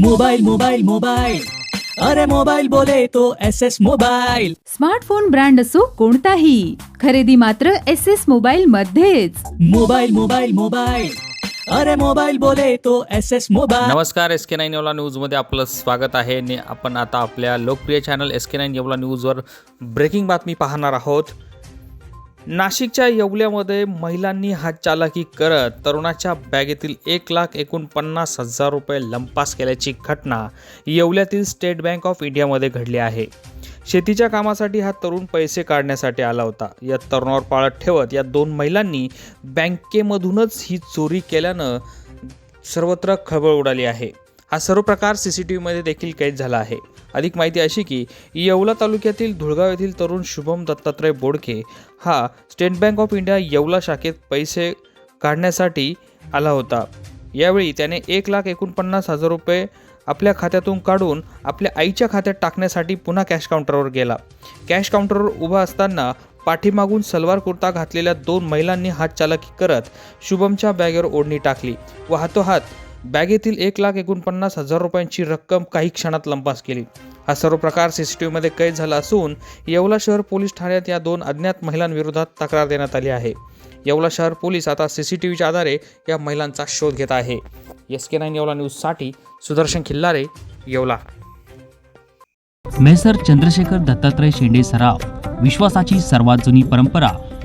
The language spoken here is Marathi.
Mobile mobile mobile. अरे मोबाईल बोले तो S S mobile. Smartphone brand असो कोणताही. खरेदी मात्र एस एस मोबाईल मध्येच. Mobile mobile mobile. अरे मोबाईल बोले तो एस एस मोबाईल. नमस्कार एस के नाईन येवला न्यूजमध्ये आपलं स्वागत आहे. ने आपण आता आपल्या लोकप्रिय channel S K nine Yeola न्यूजवर ब्रेकिंग बातमी पाहणार आहोत. नाशिकच्या येवल्यामध्ये महिलांनी हातचालाकी करत तरुणाच्या बॅगेतील एक लाख एकोणपन्नास हजार रुपये लंपास केल्याची घटना येवल्यातील स्टेट बँक ऑफ इंडियामध्ये घडली आहे. शेतीच्या कामासाठी हा तरुण पैसे काढण्यासाठी आला होता. या तरुणावर पाळत ठेवत या दोन महिलांनी बँकेमधूनच ही चोरी केल्यानं सर्वत्र खळबळ उडाली आहे. हा सर्व प्रकार सी सी टी व्हीमध्ये देखील कैद झाला आहे. अधिक माहिती अशी की येवला तालुक्यातील धुळगाव येथील तरुण शुभम दत्तात्रय बोडके हा State Bank of India Yeola शाखेत पैसे काढण्यासाठी आला होता. यावेळी त्याने एक लाख एकोणपन्नास हजार रुपये आपल्या खात्यातून काढून आपल्या आईच्या खात्यात टाकण्यासाठी पुन्हा कॅश काउंटरवर गेला. कॅश काउंटरवर उभा असताना पाठीमागून सलवार कुर्ता घातलेल्या दोन महिलांनी हातचालकी करत शुभमच्या बॅगेवर ओढणी टाकली. व हातोहात बॅगेतील एक लाख एकोणपन्नास हजार रुपयांची रक्कम काही क्षणात लंपास केली. हा सर्व प्रकार सी सी टी व्हीमध्ये कैद झाला असून येवला शहर पोलीस ठाण्यात या दोन अज्ञात महिलांविरोधात तक्रार देण्यात आली आहे. येवला शहर पोलीस आता सी सी टी व्हीच्या आधारे या महिलांचा शोध घेत आहे. एस के नाईन येवला न्यूजसाठी सुदर्शन खिल्लारे येवला. मेसर चंद्रशेखर दत्तात्रय शेंडे सराव विश्वासाची सर्वात जुनी परंपरा